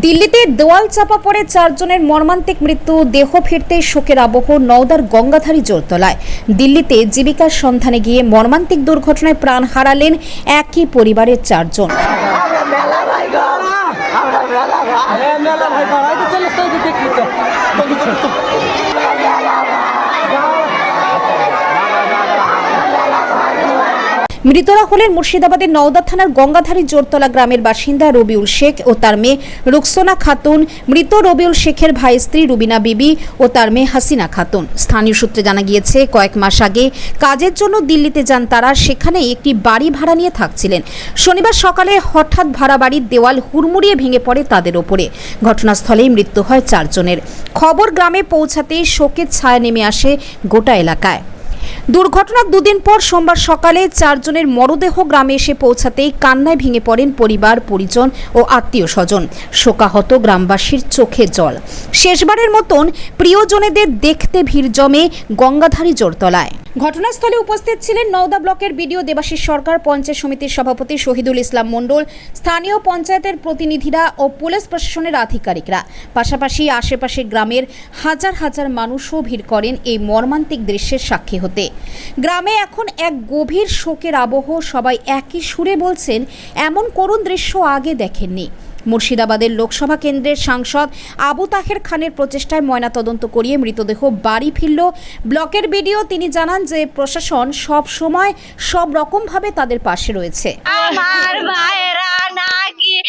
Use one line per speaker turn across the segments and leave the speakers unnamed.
দিল্লিতে দেওয়াল চাপা পড়ে চারজনের মর্মান্তিক মৃত্যু দেহ ফিরতে শোকের আবহ নওদার গঙ্গাধারী জোরতলায় দিল্লিতে জীবিকার সন্ধানে গিয়ে মর্মান্তিক দুর্ঘটনায় প্রাণ হারালেন একই পরিবারের চারজন
ভাই পাড়ায় তো চলে তো দেখি তো
মৃতরা হলেন মুর্শিদাবাদের নওদা থানার গঙ্গাধারী জোরতলা গ্রামের বাসিন্দা রবিউল শেখ ও তার মেয়ে রুকসোনা খাতুন। মৃত রবিউল শেখের ভাই স্ত্রী রুবিনা বিবি ও তার মেয়ে হাসিনা খাতুন। স্থানীয় সূত্রে জানা গিয়েছে, কয়েক মাস আগে কাজের জন্য দিল্লিতে যান তারা সেখানে একটি বাড়ি ভাড়া নিয়ে থাকছিলেন। শনিবার সকালে হঠাৎ ভাড়া বাড়ির দেওয়াল হুড়মুড়িয়ে ভেঙে পড়ে তাদের ওপরে। ঘটনাস্থলেই মৃত্যু হয় চারজনের। খবর গ্রামে পৌঁছাতেই শোকের ছায়া নেমে আসে গোটা এলাকায়। দুর্ঘটনার দুদিন পর সোমবার সকালে চারজনের মরদেহ গ্রামে এসে পৌঁছাতেই কান্নায় ভেঙে পড়েন পরিবার, পরিজন ও আত্মীয় স্বজন শোকাহত গ্রামবাসীর চোখে জল। শেষবারের মতন প্রিয়জনেদের দেখতে ভিড় জমে গঙ্গাধারী জোরতলায়। ঘটনাস্থলে উপস্থিত ছিলেন নওদা ব্লকের বিডিও দেবাশিস সরকার, পঞ্চায়েত সমিতির সভাপতি শহীদুল ইসলাম মণ্ডল, স্থানীয় পঞ্চায়েতের প্রতিনিধিরা ও পুলিশ প্রশাসনের আধিকারিকরা। পাশাপাশি আশেপাশের গ্রামের হাজার হাজার মানুষও ভিড় করেন এই মর্মান্তিক দৃশ্যের সাক্ষী হতে। গ্রামে এখন এক গভীর শোকের আবহ, সবাই একই সুরে বলছেন, এমন করুণ দৃশ্য আগে দেখেননি। মুর্শিদাবাদের লোকসভা কেন্দ্রের সাংসদ আবু তাহের খানের প্রচেষ্টায় ময়নাতদন্ত করিয়ে মৃতদেহ বাড়ি ফিরল। ব্লকের বিডিও তিনি জানান যে প্রশাসন সব সময় সব রকমভাবে তাদের পাশে রয়েছে।
আমার ভাইরা নাকি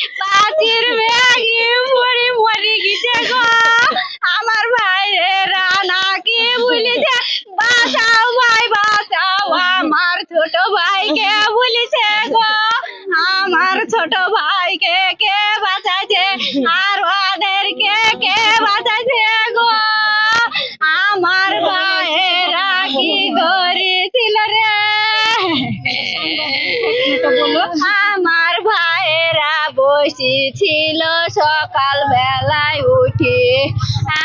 বসেছিল সকাল বেলায় উঠে।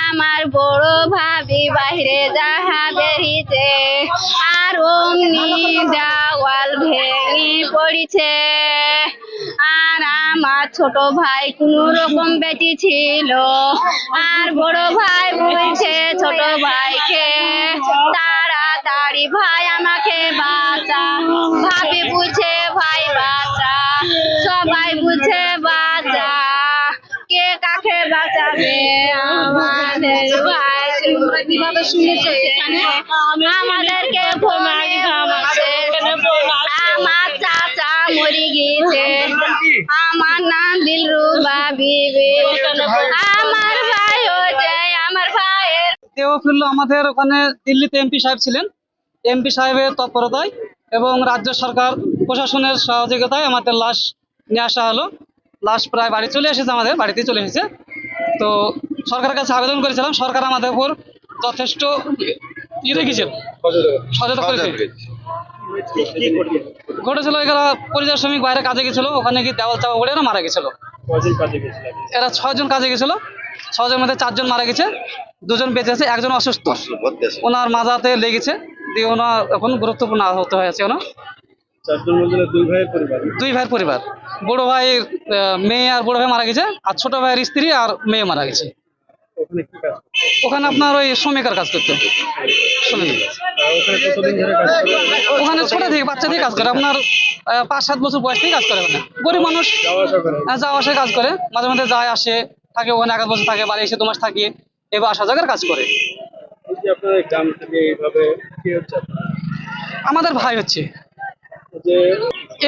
আমার বড় ভাবি বাইরে যাহা বেরিয়েছে আর অমনি দেওয়াল ভেঙে পড়েছে। আর আমার ছোট ভাই কোনো রকম বেঁচে ছিল। আর বড় ভাই বলছে, ছোট ভাইকে তারা তাড়াতাড়ি ভাই আমাকে বাঁচা। ভাবি বুঝে শুনেছে এখানে? আমাদেরকে আমার চাচা মরে গিয়েছে আমার নাম দিলরুবা বিবি। আমার ভাই আমার ভাইয়ের
আমাদের ওখানে দিল্লিতে এমপি সাহেব ছিলেন। এমপি সাহেবের তৎপরতায় এবং রাজ্য সরকার প্রশাসনের সহযোগিতায় আমাদের লাশ নিয়ে আসা হলো। লাশ প্রায় বাড়ি চলে এসেছে আমাদের বাড়িতে চলে এসেছে। তো সরকারের কাছে আবেদন করেছিলাম সরকার আমাদের উপর যথেষ্ট ই রেখেছিল। সচেতন করেছে। ঘটেছিল এরা পরিযায়ী শ্রমিক বাইরে কাজে গেছিল ওখানে গিয়ে দেওয়াল চাপা পড়ে এরা মারা গেছিল। এরা ছয়জন কাজে গেছিল ছয়জনের মধ্যে চারজন মারা গেছে দুজন বেঁচে আছে একজন অসুস্থ। ওনার মাজাতে লেগেছে দিয়ে ওনার এখন গুরুত্বপূর্ণ আহত হয়েছে ওনার।
দুই ভাইয়ের পরিবার।
বড় ভাইয়ের মেয়ে আর বড় ভাই মারা গেছে আর ছোট ভাইয়ের স্ত্রী আর মেয়ে মারা গেছে।
ওখানে
আপনার ওই শ্রমিকের কাজ করতো।
ওখানে
ছোট থেকে বাচ্চা থেকে কাজ করে আপনার পাঁচ সাত বছর বয়স থেকে কাজ করে ওখানে। গরিব মানুষ
যাওয়া আসা
হ্যাঁ, কাজ করে। মাঝে মাঝে যায় আসে থাকে ওখানে এক বছর থাকে বাড়ি এসে দু মাস থাকে এবার আসা জায়গার কাজ করে? আমাদের ভাই হচ্ছে।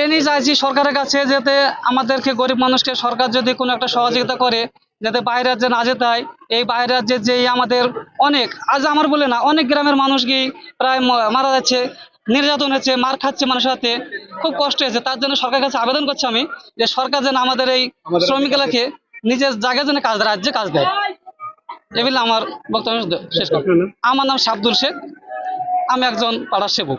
এ নিয়ে চাইছি সরকারের কাছে যাতে আমাদেরকে গরিব মানুষকে সরকার যদি কোনো একটা সহযোগিতা করে যাতে বাইরে রাজ্যে না যেতে হয় এই বাইরে রাজ্যে যে আমাদের অনেক আজ আমার বলে না অনেক গ্রামের মানুষ গিয়ে প্রায় মারা যাচ্ছে নির্যাতন হচ্ছে মার খাচ্ছে মানুষের হাতে খুব কষ্ট হয়েছে। তার জন্য সরকারের কাছে আবেদন করছি আমি যে সরকার যেন আমাদের এই শ্রমিক এলাকে নিজের জায়গায় যেন কাজ দেয় রাজ্যে কাজ দেয়। এগুলো আমার বক্তব্য শেষ করি
আপনার নাম?
আমার নাম শাব্দুল শেখ। আমি একজন পাড়ার সেবক।